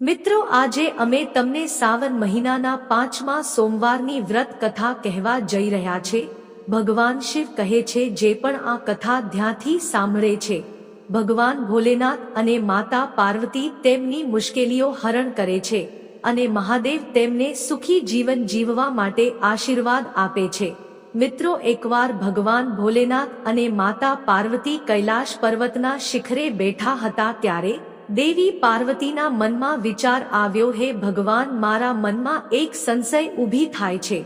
મિત્રો, આજે અમે તમને સાવન મહિનાના પાંચમા સોમવારની વ્રત કથા કહેવા જઈ રહ્યા છે. ભગવાન શિવ કહે છે, જે પણ આ કથા ધ્યાંથી સાંભળે છે, ભગવાન ભોલેનાથ અને માતા પાર્વતી તેમની મુશ્કેલીઓ હરણ કરે છે અને મહાદેવ તેમને સુખી જીવન જીવવા માટે આશીર્વાદ આપે છે. મિત્રો, એકવાર ભગવાન ભોલેનાથ અને માતા પાર્વતી કૈલાશ પર્વતના શિખરે બેઠા હતા ત્યારે દેવી પાર્વતીના મનમાં વિચાર આવ્યો, હે ભગવાન, મારા મનમાં એક સંશય ઊભી થાય છે.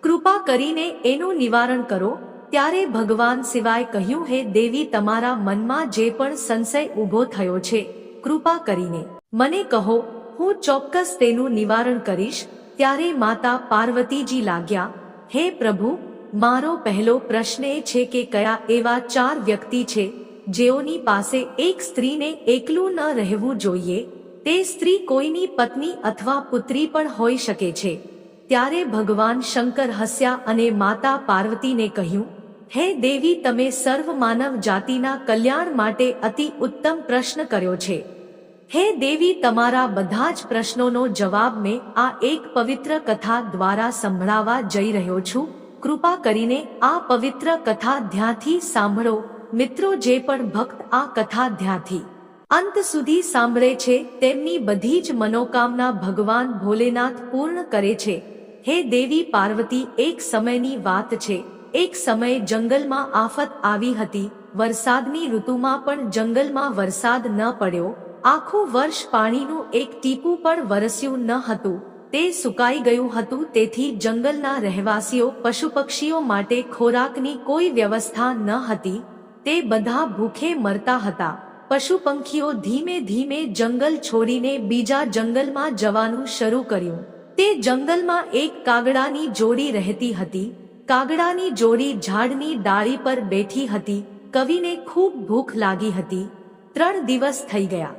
કૃપા કરીને એનું નિવારણ કરો. ત્યારે ભગવાન સિવાય કહ્યું, હે દેવી, તમારા મનમાં જે પણ સંશય ઊભો થયો છે, કૃપા કરીને. મને કહો, હું ચોક્કસ તેનું નિવારણ કરીશ. ત્યારે માતા પાર્વતીજી લાગ્યા, હે પ્રભુ, મારો પહેલો પ્રશ્ન એ છે કે કયા એવા ચાર વ્યક્તિ છે જેઓની પાસે એક સ્ત્રીને એકલું ન રહેવું જોઈએ, તે સ્ત્રી કોઈની પત્ની અથવા પુત્રી પણ હોઈ શકે છે. ત્યારે ભગવાન શંકર હસ્યા અને માતા પાર્વતીને કહ્યું, હે દેવી, તમે સર્વ માનવ જાતિના કલ્યાણ માટે અતિ ઉત્તમ પ્રશ્ન કર્યો છે. હે દેવી, તમારા બધા જ પ્રશ્નોનો જવાબ મેં આ એક પવિત્ર કથા દ્વારા સંભળાવા જઈ રહ્યો છું. કૃપા કરીને આ પવિત્ર કથા ધ્યાનથી સાંભળો. મિત્રો જે પણ ભક્ત આ કથા ધ્યાથી અંત સુધી સાંભળે છે, તેમની બધી જ મનોકામના ભગવાન ભોલેનાથ પૂર્ણ કરે છે. હે દેવી પાર્વતી, એક સમયની વાત છે. એક સમયે જંગલમાં આફત આવી હતી. વરસાદની ઋતુમાં પણ જંગલમાં વરસાદ ન પડ્યો. આખું વર્ષ પાણીનું એક ટીપું પણ વરસ્યું ન હતું. તે સુકાઈ ગયું હતું, તેથી જંગલના રહેવાસીઓ, પશુ પક્ષીઓ માટે ખોરાકની કોઈ વ્યવસ્થા ન હતી. તે બધા ભૂખે મરતા હતા. પશુ પંખીઓ ધીમે ધીમે જંગલ છોડીને બીજા જંગલમાં જવાનું શરૂ કર્યું. તે જંગલમાં એક કાગડાની જોડી રહેતી હતી. કાગડાની જોડી ઝાડની ડાળી પર બેઠી હતી. કવિને ખૂબ ભૂખ લાગી હતી. ત્રણ દિવસ થઈ ગયા.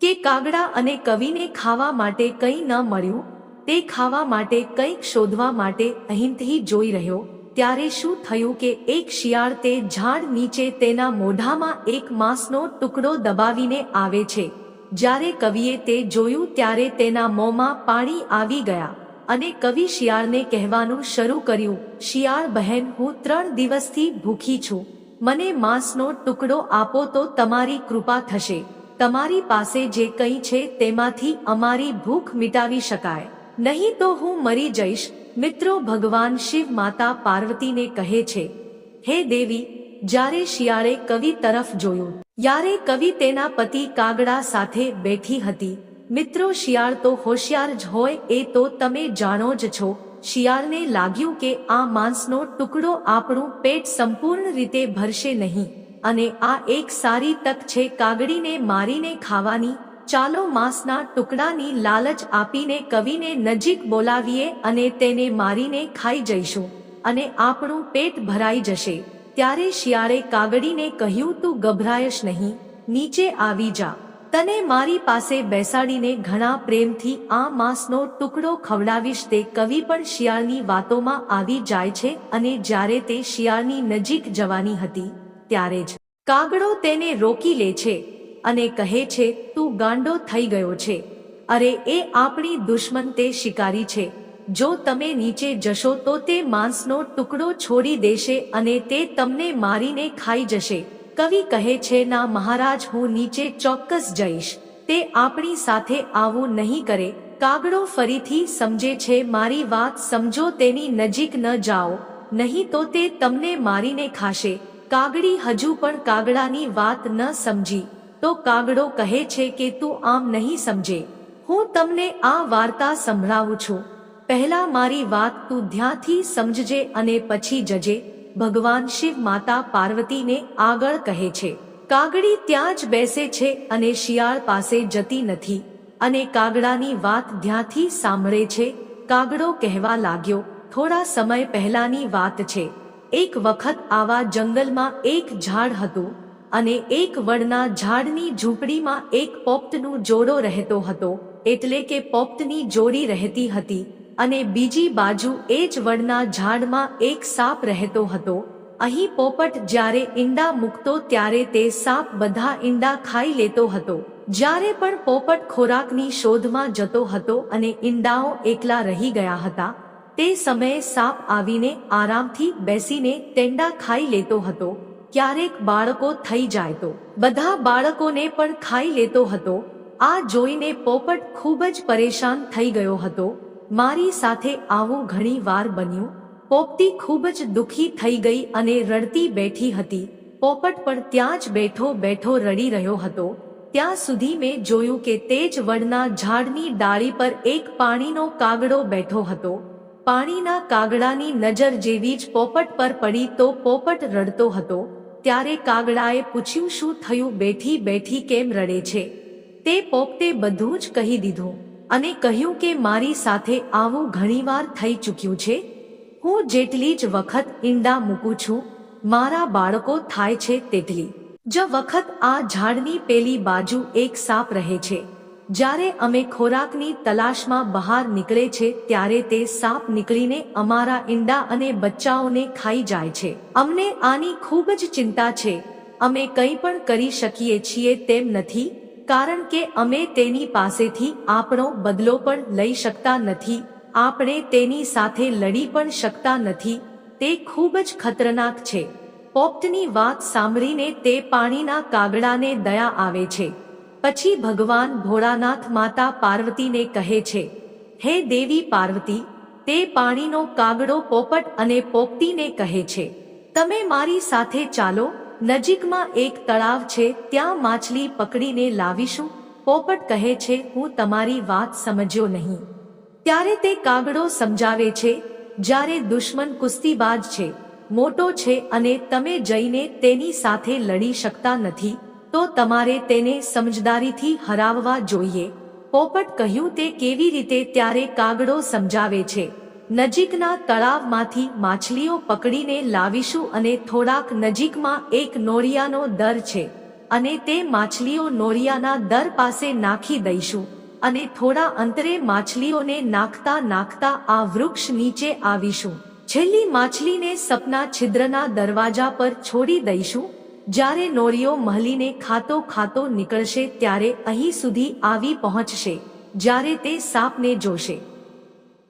કે કાગડા અને કવિને ખાવા માટે કંઈ ન મળ્યું? તે ખાવા માટે કંઈક શોધવા માટે અહીંથી જોઈ રહ્યો. ત્યારે શું થયું કે એક શિયાળ તે ઝાડ નીચે તેના મોઢામાં એક માંસનો ટુકડો દબાવીને આવે છે. જ્યારે કવિએ તે જોયું ત્યારે તેના મોંમાં પાણી આવી ગયા અને કવિ શિયાળને કહેવાનું શરૂ કર્યું, શિયાળ બહેન, હું ત્રણ દિવસથી ભૂખી છું. મને માંસનો ટુકડો આપો તો તમારી કૃપા થશે. તમારી પાસે જે કંઈ છે તેમાંથી અમારી ભૂખ મિટાવી શકાય. નહીં તો હું મરી જઈશ. મિત્રો, ભગવાન શિવ માતા પાર્વતીને કહે છે, હે દેવી, જ્યારે શિયાળે કવિ તરફ જોયું યારે કવિ તેના પતિ કાગડા સાથે બેઠી હતી. મિત્રો, શિયાળ તો હોશિયાર જ હોય, એ તો તમે જાણો જ છો. શિયાળને લાગ્યું કે આ માંસનો ટુકડો આપણું પેટ સંપૂર્ણ રીતે ભરશે નહીં. અને આ એક સારી તક છે, કાગડીને મારીને ખાવાની. ચાલો માંસના ટુકડાની લાલચ આપીને કવિને નજીક બોલાવીએ અને તેને મારીને ખાઈ જઈશું અને આપણું પેટ ભરાઈ જશે. ત્યારે શિયાળે કાગડીને કહ્યું, તું ગભરાયશ નહીં, નીચે આવી જા. તને મારી પાસે બેસાડીને ઘણા પ્રેમથી આ માંસનો ટુકડો ખવડાવીશ. તે કવિ પણ શિયાળની વાતોમાં આવી જાય છે અને જ્યારે તે શિયાળની નજીક જવાની હતી, ત્યારે જ. કાગડો તેને રોકી લે છે. અને કહે છે, તું ગાંડો થઈ ગયો છે. અરે, એ આપણી દુશ્મન તે શિકારી છે. જો તમે નીચે જશો તો તે માંસનો ટુકડો છોડી દેશે અને તે તમને મારીને ખાઈ જશે. કવિ કહે છે, ના મહારાજ, હું નીચે ચોક્કસ જઈશ. તે આપણી સાથે આવું નહીં કરે. કાગડો ફરીથી સમજે છે, મારી વાત સમજો, તેની નજીક ન જાઓ. નહીં તો તે તમને મારીને ખાશે. કાગડી હજુ પણ કાગડાની વાત ન સમજી. તો કાગડો કહે છે કે તું આમ નહીં સમજે. હું તમને આ વાર્તા સંભળાવું છું. પહેલા મારી વાત તું ધ્યાંથી સમજજે અને પછી જજે. ભગવાન શિવ માતા પાર્વતીને આગળ કહે છે. કાગડી ત્યાં જ બેસે છે અને શિયાળ પાસે જતી નથી. અને કાગડાની વાત ધ્યાંથી સાંભળે છે. કાગડો કહેવા લાગ્યો, થોડા સમય પહેલાની વાત છે. એક વખત આવા જંગલમાં એક ઝાડ હતું. અને એક વડના ઝાડની ઝૂંપડીમાં એક પોપ્તનું જોડો રહેતો હતો, એટલે કે પોપ્તની જોડી રહેતી હતી, અને બીજી બાજુ એ જ વડના ઝાડમાં એક સાપ રહેતો હતો. અહીં પોપટ જ્યારે ઈંડા મૂકતો ત્યારે તે સાપ બધા ઈંડા ખાઈ લેતો હતો. જ્યારે પણ પોપટ ખોરાકની શોધમાં જતો હતો અને ઈંડાઓ એકલા રહી ગયા હતા, તે સમયે સાપ આવીને આરામથી બેસીને તેંડા ખાઈ લેતો હતો. ક્યારેક બાળકો થઈ જાય તો. બધા બાળકોને પણ ખાઈ લેતો હતો. આ જોઈને પોપટ ખૂબ જ પરેશાન થઈ ગયો હતો. મારી સાથે આવું ઘણી વાર બન્યું. પોપટી ખૂબ જ દુખી થઈ ગઈ અને રડતી બેઠી હતી. પોપટ પણ ત્યાં જ બેઠો બેઠો રડી રહ્યો હતો. ત્યાં સુધી મેં જોયું કે તે જ વડના ઝાડની ડાળી પર એક પાણીનો કાગડો બેઠો હતો. પાણીના કાગડાની નજર જેવી જ પોપટ પર પડી તો પોપટ રડતો હતો. ત્યારે કાગડાએ પૂછ્યું શું થયું બેઠી બેઠી કેમ રડે છે. તે પોપટે બધું જ કહી દીધું અને કહ્યું કે મારી સાથે આવું ઘણીવાર થઈ ચૂક્યું છે. હું જેટલી જ વખત ઈંડા મૂકું છું, મારા બાળકો થાય છે તેટલી. જ વખત આ ઝાડની પેલી બાજુ એક સાપ રહે છે. જ્યારે અમે ખોરાકની તલાશમાં બહાર નીકળે છે, ત્યારે તે સાપ નીકળીને અમારા ઈંડા અને બચ્ચાઓને ખાઈ જાય છે. અમને આની ખૂબ જ ચિંતા છે. અમે કંઈ પણ કરી શકીએ છીએ તેમ નથી, કારણ કે અમે તેની પાસેથી આપણો બદલો પણ લઈ શકતા નથી, આપણે તેની સાથે લડી પણ શકતા નથી, તે ખૂબ જ ખતરનાક છે. પોપ્ટની વાત સાંભળીને તે પાણીના કાગડાને દયા આવે છે. પછી ભગવાન ભોળાનાથ માતા પાર્વતીને કહે છે, હે દેવી પાર્વતી, તે પાણીનો કાગડો પોપટ અને પોપટીને કહે છે, તમે મારી સાથે ચાલો, નજીકમાં એક તળાવ છે, ત્યાં માછલી પકડીને લાવીશું. પોપટ કહે છે, હું તમારી વાત સમજ્યો નહીં. ત્યારે તે કાગડો સમજાવે છે, જ્યારે દુશ્મન કુસ્તીબાજ છે, મોટો છે અને તમે જઈને તેની સાથે લડી શકતા નથી તો તમારે તેને સમજદારીથી હરાવવા જોઈએ. પોપટ કહ્યું તે કેવી રીતે ત્યારે કાગડો સમજાવે છે. નજીકના તળાવમાંથી માછલીઓ પકડીને લાવીશું અને થોડાક નજીકમાં એક નોળિયાનો દર છે. અને તે માછલીઓ નોળિયાના દર પાસે નાખી દઈશું. અને થોડા અંતરે માછલીઓને નાખતા નાખતા આ વૃક્ષ નીચે આવીશું. છેલ્લી માછલીને સપના છિદ્રના દરવાજા પર છોડી દઈશું. જ્યારે નોરિયો મહલીને ખાતો ખાતો નીકળશે ત્યારે અહીં સુધી આવી પહોંચશે, જ્યારે તે સાપને જોશે.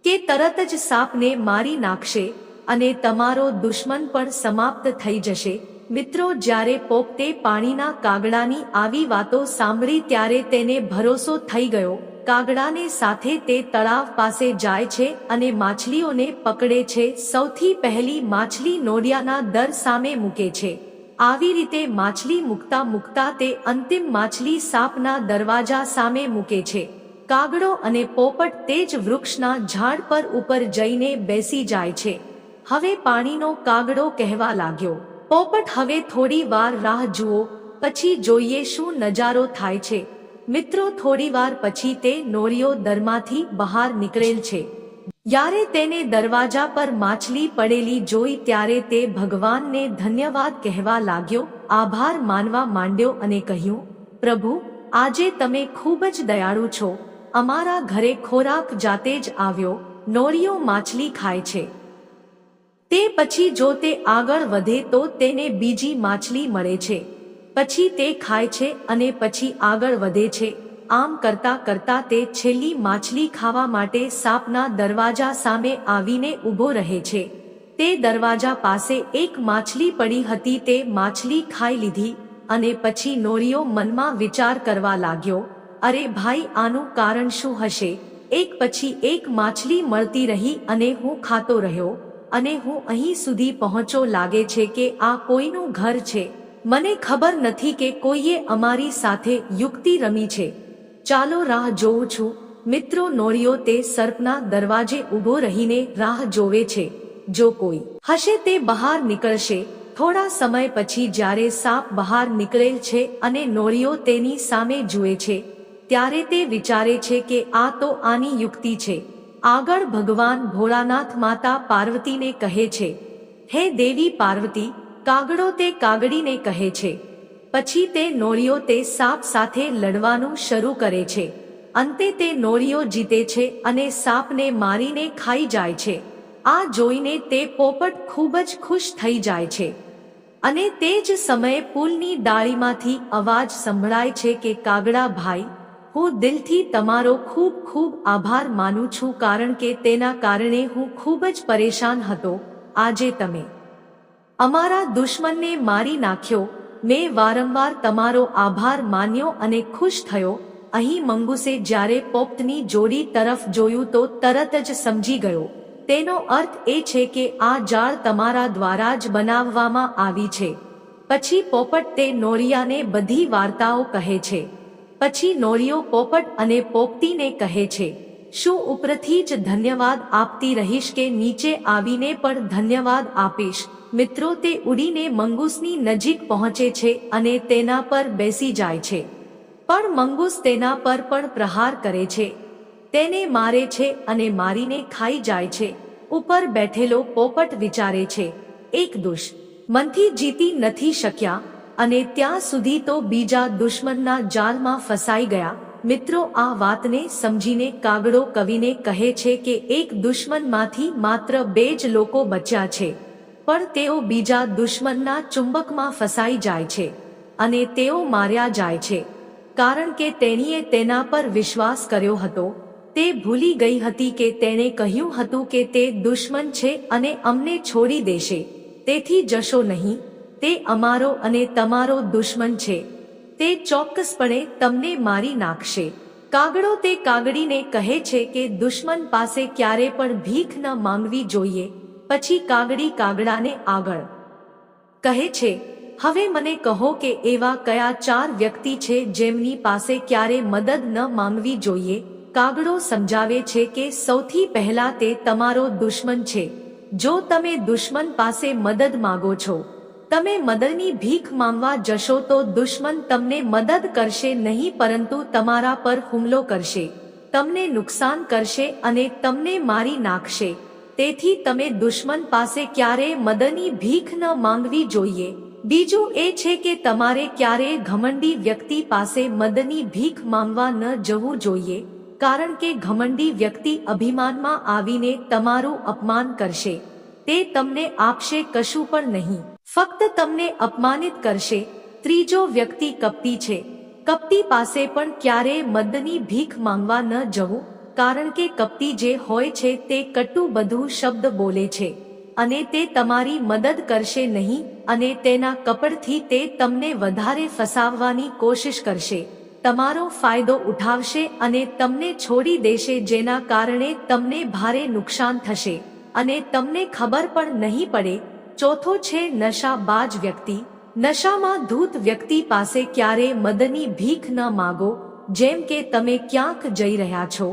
કે તરત જ સાપને મારી નાખશે અને તમારો દુશ્મન પણ સમાપ્ત થઈ જશે. મિત્રો, જ્યારે પોપતે પાણીના કાગડાની આવી વાતો સાંભળી ત્યારે તેને ભરોસો થઈ ગયો. કાગડાને સાથે તે તળાવ પાસે જાય છે અને માછલીઓને પકડે છે. સૌથી પહેલી માછલી નોડિયાના દર સામે મૂકે છે. આવી રીતે માછલી મૂકતા મૂકતા તે અંતિમ માછલી સાપના દરવાજા સામે મૂકે છે. કાગડો અને પોપટ તે જ વૃક્ષના ઝાડ પર ઉપર જઈને બેસી જાય છે. હવે પાણીનો કાગડો કહેવા લાગ્યો. પોપટ હવે થોડી વાર રાહ જુઓ, પછી જોઈએ શું નજારો થાય છે. મિત્રો, થોડી વાર પછી તે નોળિયો દરમાંથી બહાર નીકળેલ છે. યારે તેને દરવાજા પર માછલી પડેલી જોઈ ત્યારે તે ભગવાનને ધન્યવાદ કહેવા લાગ્યો, આભાર માનવા માંડ્યો અને કહ્યું, પ્રભુ, આજે તમે ખૂબ જ દયાળુ છો. અમારા ઘરે ખોરાક જાતે જ આવ્યો, નોળિયો માછલી ખાય છે. તે પછી જો તે આગળ વધે તો તેને બીજી માછલી મળે છે. પછી તે ખાય છે અને પછી આગળ વધે છે. આમ કરતા કરતા તે છેલ્લી માછલી ખાવા માટે સાપના દરવાજા સામે આવીને ઊભો રહે છે. તે દરવાજા પાસે એક માછલી પડી હતી, તે માછલી ખાઈ લીધી અને પછી નોરીઓ મનમાં વિચાર કરવા લાગ્યો, અરે ભાઈ, આનું કારણ શું હશે? એક પછી એક માછલી મળતી રહી અને હું ખાતો રહ્યો અને હું અહીં સુધી પહોંચો લાગે છે કે આ કોઈનું ઘર છે. મને ખબર નથી કે કોઈએ અમારી સાથે યુક્તિ રમી છે. ચાલો રાહ જોઉં છું. મિત્રો નોળિયો તે સર્પના દરવાજે ઊભો રહીને રાહ જોવે છે. જો કોઈ હશે તે બહાર નીકળશે. થોડા સમય પછી જ્યારે સાપ બહાર નીકળેલ છે અને નોળિયો તેની સામે જુએ છે, ત્યારે તે વિચારે છે કે આ તો આની યુક્તિ છે. આગળ ભગવાન ભોળાનાથ માતા પાર્વતીને કહે છે, હે દેવી પાર્વતી, કાગડો તે કાગડીને કહે છે. પછી તે નોળિયો તે સાપ સાથે લડવાનું શરૂ કરે છે. અંતે તે નોળિયો જીતે છે અને સાપને મારીને ખાઈ જાય છે. આ જોઈને તે પોપટ ખૂબ જ ખુશ થઈ જાય છે. અને તે જ સમયે પુલની ડાળીમાંથી અવાજ સંભળાય છે કે, કાગડા ભાઈ, હું દિલથી તમારો ખૂબ ખૂબ આભાર માનું છું કારણ કે તેના કારણે હું ખૂબ જ પરેશાન હતો. આજે તમે અમારા દુશ્મનને મારી નાખ્યો મેં વારંવાર તમારો આભાર માન્યો અને ખુશ થયો. અહીં મંગુસે જ્યારે પોપટની જોડી તરફ જોયું તો તરત જ સમજી ગયો. તેનો અર્થ એ છે કે આ જાળ તમારા દ્વારા જ બનાવવામાં આવી છે. પછી પોપટ તે નોળિયાને બધી વાર્તાઓ કહે છે. પછી નોળિયો પોપટ અને પોપટીને કહે છે, શું ઉપરથી જ ધન્યવાદ આપતી રહીશ કે નીચે આવીને પણ ધન્યવાદ આપીશ? મિત્રો, તે ઉડીને મંગૂસની નજીક પહોંચે છે અને તેના પર બેસી જાય છે. પણ મંગૂસ તેના પર પણ પ્રહાર કરે છે. તેને મારે છે અને મારીને ખાઈ જાય છે. ઉપર બેઠેલો પોપટ વિચારે છે. એક દુષ મનથી જીતી નથી શક્યા અને ત્યાં સુધી તો બીજા દુશ્મનના જાલમાં ફસાઈ ગયા. મિત્રો, આ વાતને સમજીને કાગડો કવિને કહે છે કે એક દુશ્મનમાંથી માત્ર બે જ લોકો બચ્યા છે. પણ તેઓ બીજા દુશ્મનના ચુંબકમાં ફસાઈ જાય છે અને તેઓ માર્યા જાય છે. કારણ કે તેણીએ તેના પર વિશ્વાસ કર્યો હતો. તે ભૂલી ગઈ હતી કે તેણે કહ્યું હતું કે તે દુશ્મન છે અને અમને છોડી દેશે. તેથી જશો નહીં. તે અમારો અને તમારો દુશ્મન છે. તે ચોક્કસપણે તમને મારી નાખશે. કાગડો તે કાગડીને કહે છે કે દુશ્મન પાસે ક્યારે પણ ભીખ ન માંગવી જોઈએ. પછી કાગડી કાગડાને આગળ. કહે છે, હવે મને કહો કે એવા કયા ચાર વ્યક્તિ છે જેમની પાસે ક્યારે મદદ ન માંગવી જોઈએ? કાગડો સમજાવે છે કે સૌથી પહેલા તે તમારો દુશ્મન છે. જો તમે દુશ્મન પાસે મદદ માગો છો, તમે મદદની ભીખ માંગવા જશો તો દુશ્મન તમને મદદ કરશે નહીં પરંતુ તમારા પર હુમલો કરશે. તમને નુકસાન કરશે અને તમને મારી નાખશે. તેથી તમે દુશ્મન પાસે ક્યારેય મદની ભીખ ન માંગવી જોઈએ. બીજું એ છે કે તમારે ક્યારેય ઘમંડી વ્યક્તિ પાસે મદની ભીખ માંગવા ન જવું જોઈએ, કારણ કે ઘમંડી વ્યક્તિ અભિમાનમાં આવીને તમારું અપમાન કરશે. તે તમને આપશે કશું પણ નહીં. ફક્ત તમને અપમાનિત કરશે. ત્રીજો વ્યક્તિ કપટી છે. કપટી પાસે પણ ક્યારેય મદની ભીખ માંગવા ન જવું. કારણ કે કપટી જે હોય છે તે કટુ બધું શબ્દ બોલે છે, અને તે તમારી મદદ કરશે નહીં, અને તેના કપડથી તે તમને વધારે ફસાવવાની કોશિશ કરશે. તમારો ફાયદો ઉઠાવશે અને તમને છોડી દેશે જેના કારણે તમને ભારે નુકસાન થશે. અને તમને ખબર પણ નહીં પડે, ચોથો છે નશાબાજ વ્યક્તિ. નશામાં ધૂત વ્યક્તિ પાસે ક્યારે મદની ભીખ ન માગો, જેમ કે તમે ક્યાંક જઈ રહ્યા છો.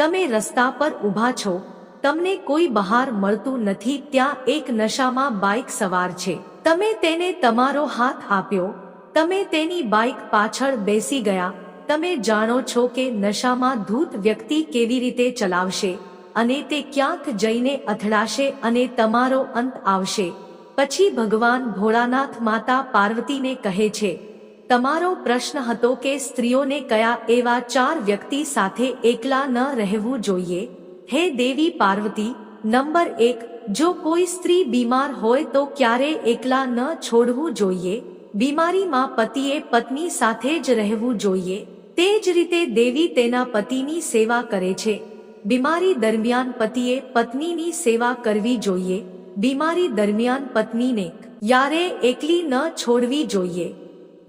તમે રસ્તા પર ઊભા છો, તમને કોઈ બહાર મળતું નથી, ત્યાં એક નશામાં બાઇક સવાર છે. તમે તેને તમારો હાથ આપ્યો, તમે તેની બાઇક પાછળ બેસી ગયા, તમે જાણો છો કે નશામાં ધૂત વ્યક્તિ કેવી રીતે ચલાવશે, અને તે ક્યાંક જઈને અથડાશે અને તમારો અંત આવશે. પછી ભગવાન ભોળાનાથ માતા પાર્વતીને કહે છે તમારો પ્રશ્ન હતો કે સ્ત્રીઓને કયા એવા ચાર વ્યક્તિ સાથે એકલા ન રહેવું જોઈએ? હે દેવી પાર્વતી, નંબર એક, જો કોઈ સ્ત્રી બીમાર હોય તો ક્યારે એકલા ન છોડવું જોઈએ? બીમારીમાં પતિએ પત્ની સાથે જ રહેવું જોઈએ. તે જ રીતે દેવી તેના પતિની સેવા કરે છે. બીમારી દરમિયાન પતિએ પત્નીની સેવા કરવી જોઈએ. બીમારી દરમિયાન પત્નીને યારે એકલી ન છોડવી જોઈએ?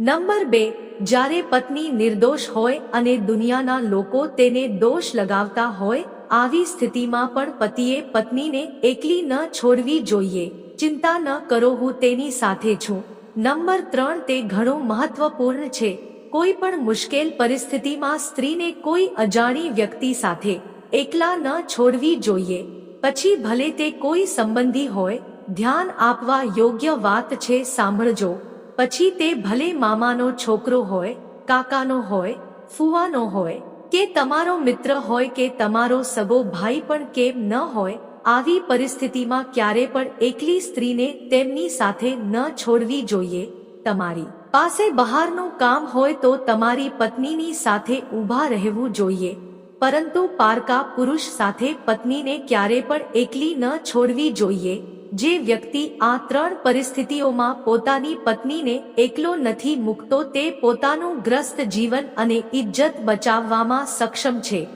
નંબર બે, જ્યારે પત્ની નિર્દોષ હોય અને દુનિયાના લોકો તેને દોષ લગાવતા હોય, આવી સ્થિતિમાં પણ પતિએ પત્નીને એકલી ન છોડવી જોઈએ. ચિંતા ન કરો, હું તેની સાથે છું. નંબર ત્રણ, તે ઘણું મહત્વપૂર્ણ છે. કોઈ પણ મુશ્કેલ પરિસ્થિતિમાં સ્ત્રીને કોઈ અજાણી વ્યક્તિ સાથે એકલા ન છોડવી જોઈએ. પછી ભલે તે કોઈ સંબંધી હોય, ધ્યાન આપવા યોગ્ય વાત છે, સાંભળજો. પછી તે ભલે મામાનો છોકરો હોય, કાકાનો હોય, ફુવાનો હોય, કે તમારો મિત્ર હોય કે તમારો સગો ભાઈ પણ કેમ ન હોય, આવી પરિસ્થિતિમાં ક્યારે પણ એકલી સ્ત્રીને તેમની સાથે ન છોડવી જોઈએ. તમારી પાસે બહારનું કામ હોય તો તમારી પત્નીની સાથે ઊભા રહેવું જોઈએ. પરંતુ પારકા પુરુષ સાથે પત્નીને ક્યારે પણ એકલી ન છોડવી જોઈએ. જે વ્યક્તિ આ ત્રણ પરિસ્થિતિઓમાં પોતાની પત્નીને એકલો નથી મૂકતો તે પોતાનું ગ્રસ્ત જીવન અને ઇજ્જત બચાવવામાં સક્ષમ છે.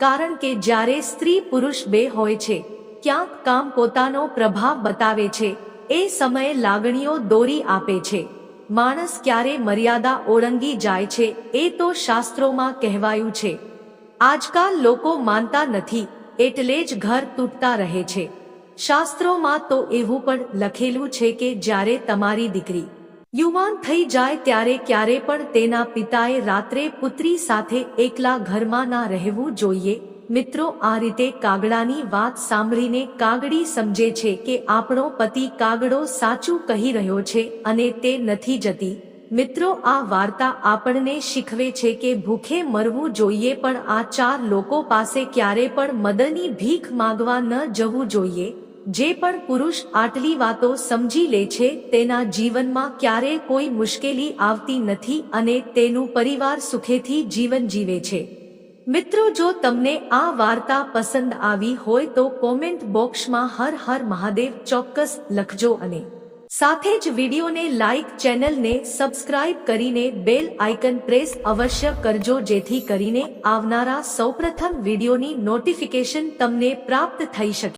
કારણ કે જ્યારે સ્ત્રી પુરુષ બે હોય છે, ક્યાંક કામ પોતાનો પ્રભાવ બતાવે છે, એ સમયે લાગણીઓ દોરી આપે છે. માણસ ક્યારે મર્યાદા ઓળંગી જાય છે, એ તો શાસ્ત્રોમાં કહેવાયું છે. આજકાલ લોકો માનતા નથી, એટલે જ ઘર તૂટતા રહે છે. શાસ્ત્રોમાં તો એવું પણ લખેલું છે કે જ્યારે તમારી દીકરી યુવાન થઈ જાય ત્યારે ક્યારે પણ તેના પિતાએ રાત્રે પુત્રી સાથે એકલા ઘરમાં ના રહેવું જોઈએ. મિત્રો, આ રીતે કાગડાની વાત સાંભળીને કાગડી સમજે છે કે આપણો પતિ કાગડો સાચું કહી રહ્યો છે અને તે નથી જતી. મિત્રો, આ વાર્તા આપણને શીખવે છે કે ભૂખે મરવું જોઈએ પણ આ ચાર લોકો પાસે ક્યારે પણ મદદની ભીખ માંગવા ન જવું જોઈએ. જે પણ પુરુષ આટલી વાતો સમજી લે છે, તેના જીવનમાં ક્યારે કોઈ મુશ્કેલી આવતી નથી અને તેનું પરિવાર સુખેથી જીવન જીવે છે. મિત્રો, જો તમને આ વાર્તા પસંદ આવી હોય તો કોમેન્ટ બોક્સમાં હર હર મહાદેવ ચોક્કસ લખજો અને સાથે જ વિડીયોને લાઈક ચેનલને સબસ્ક્રાઇબ કરીને બેલ આઇકન પ્રેસ અવશ્ય કરજો જેથી કરીને આવનારા સૌપ્રથમ વિડીયોની નોટિફિકેશન તમને પ્રાપ્ત થઈ શકે.